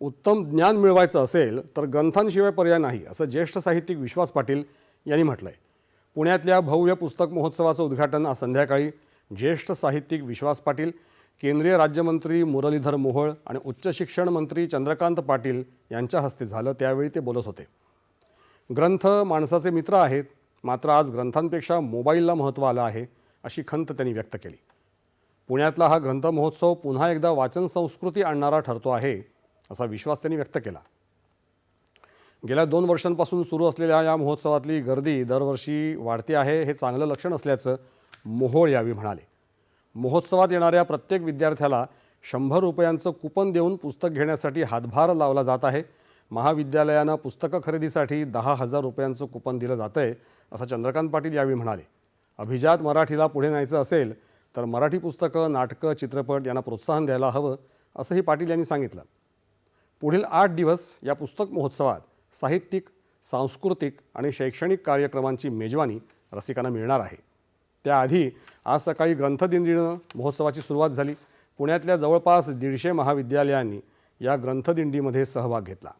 उत्तम ज्ञान मिळवायचं असेल तर ग्रंथांशिवाय पर्याय नाही असं ज्येष्ठ साहित्यिक विश्वास पाटील यांनी म्हटलं आहे पुण्यातल्या भव्य पुस्तक महोत्सवाचं उद्घाटन आज संध्याकाळी ज्येष्ठ साहित्यिक विश्वास पाटील केंद्रीय राज्यमंत्री मुरलीधर मोहोळ आणि उच्च शिक्षण मंत्री चंद्रकांत पाटील यांच्या हस्ते झालं त्यावेळी ते बोलत होते. ग्रंथ माणसाचे मित्र आहेत मात्र आज ग्रंथांपेक्षा मोबाईलला महत्त्व आलं आहे अशी खंत त्यांनी व्यक्त केली. पुण्यातला हा ग्रंथ महोत्सव पुन्हा एकदा वाचन संस्कृती आणणारा ठरतो आहे असा विश्वास त्यांनी व्यक्त केला. गेल्या दोन वर्षांपासून सुरू असलेल्या या महोत्सवातली गर्दी दरवर्षी वाढते आहे हे चांगलं लक्षण असल्याचं मोहोळ यावेळी म्हणाले. महोत्सवात येणाऱ्या प्रत्येक विद्यार्थ्याला शंभर रुपयांचं कुपन देऊन पुस्तक घेण्यासाठी हातभार लावला जात आहे. महाविद्यालयानं पुस्तकं खरेदीसाठी दहा हजार रुपयांचं कुपन दिलं जातं आहे असं चंद्रकांत पाटील यावेळी म्हणाले. अभिजात मराठीला पुढे न्यायचं असेल तर मराठी पुस्तकं नाटकं चित्रपट यांना प्रोत्साहन द्यायला हवं असंही पाटील यांनी सांगितलं. पुढील आठ दिवस या पुस्तक महोत्सवात साहित्यिक सांस्कृतिक आणि शैक्षणिक कार्यक्रमांची मेजवानी रसिकांना मिळणार आहे. त्याआधी आज सकाळी ग्रंथदिंडीनं महोत्सवाची सुरुवात झाली. पुण्यातल्या जवळपास दीडशे महाविद्यालयांनी या ग्रंथदिंडीमध्ये सहभाग घेतला.